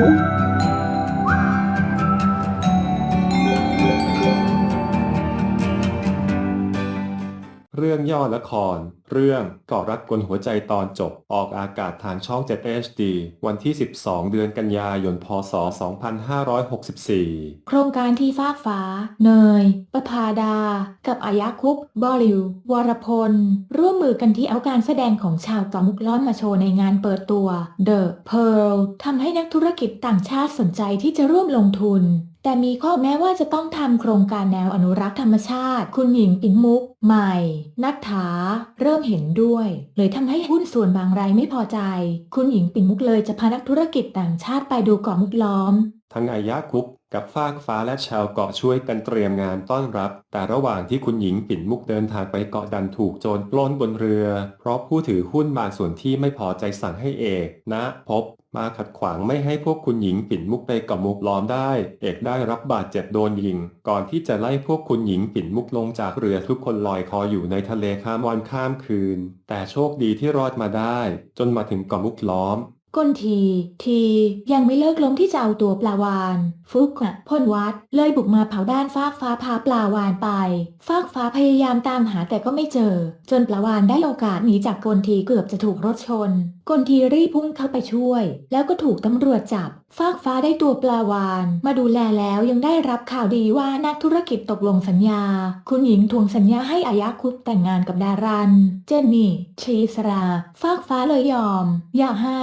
Música เรื่องย่อละคร เรื่องเกาะรักกลหัวใจตอนจบ ออกอากาศทางช่อง 7 HD วันที่ 12 เดือนกันยายน พศ 2564 โครงการที่ฟากฟ้า เนย ประภาดา กับอายาคุปบอลิว วรพล ร่วมมือกันที่เอาการแสดงของชาวเกาะมุกล้อนมาโชว์ในงานเปิดตัว The Pearl ทำให้นักธุรกิจต่างชาติสนใจที่จะร่วมลงทุน แต่มีข้อแม้ว่าจะต้องทำโครงการแนวอนุรักษ์ธรรมชาติ คุณหญิงปิ่นมุก ใหม่ นัทถา เริ่มเห็นด้วย เลยทำให้หุ้นส่วนบางรายไม่พอใจ คุณหญิงปิ่นมุกเลยจะพานักธุรกิจต่างชาติไปดูเกาะมุกล้อม ทั้งอายะคุปกับฟากฟ้าและชาวเกาะช่วยกันเตรียมงานต้อนรับ แต่ระหว่างที่คุณหญิงปิ่นมุกเดินทางไปเกาะดันถูกโจรปล้นบนเรือ เพราะผู้ถือหุ้นบางส่วนที่ไม่พอใจสั่งให้เอกนะพบ มาขัดขวางไม่ให้พวกคุณหญิงปิ่นมุกไปกาะมุกล้อมได้ เอกได้รับบาดเจ็บโดนยิง ก่อนที่จะไล่พวกคุณหญิงปิ่นมุกลงจากเรือทุกคนลอยคออยู่ในทะเลข้ามวันข้ามคืน แต่โชคดีที่รอดมาได้ จนมาถึงเกาะมุกล้อม ก้นที ทียังไม่เลิกล้มที่จะเอาตัวปลาวานฟุกอะพ่นวัด เลยบุกมาเผาด้านฟากฟ้าพาปลาวานไป ฟากฟ้าพยายามตามหาแต่ก็ไม่เจอ จนปลาวานได้โอกาสหนีจากกลทีเกือบจะถูกรถชนกลทีรีบพุ่งเข้าไปช่วย แล้วก็ถูกตำรวจจับ ฟากฟ้าได้ตัวปลาวาน มาดูแลแล้วยังได้รับข่าวดีว่านักธุรกิจตกลงสัญญา คุณหญิงทวงสัญญาให้อายะคุปแต่งงานกับดารัน เจนนี่ชีสรา ฟากฟ้าเลยยอม อย่าให้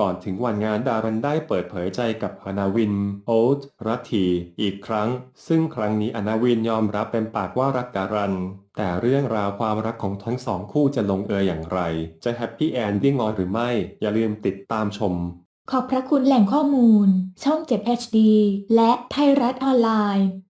ก่อนถึงวันงานดารันได้เปิดเผยใจกับอนาวิน โอ๊ตรัตทีอีกครั้ง ซึ่งครั้งนี้อนาวินยอมรับเป็นปากว่ารักดารัน แต่เรื่องราวความรักของทั้งสองคู่จะลงเอยอย่างไร จะแฮปปี้แอนดิ้งออนหรือไม่ อย่าลืมติดตามชม ขอบพระคุณแหล่งข้อมูล ช่อง 7 HD และไทยรัฐออนไลน์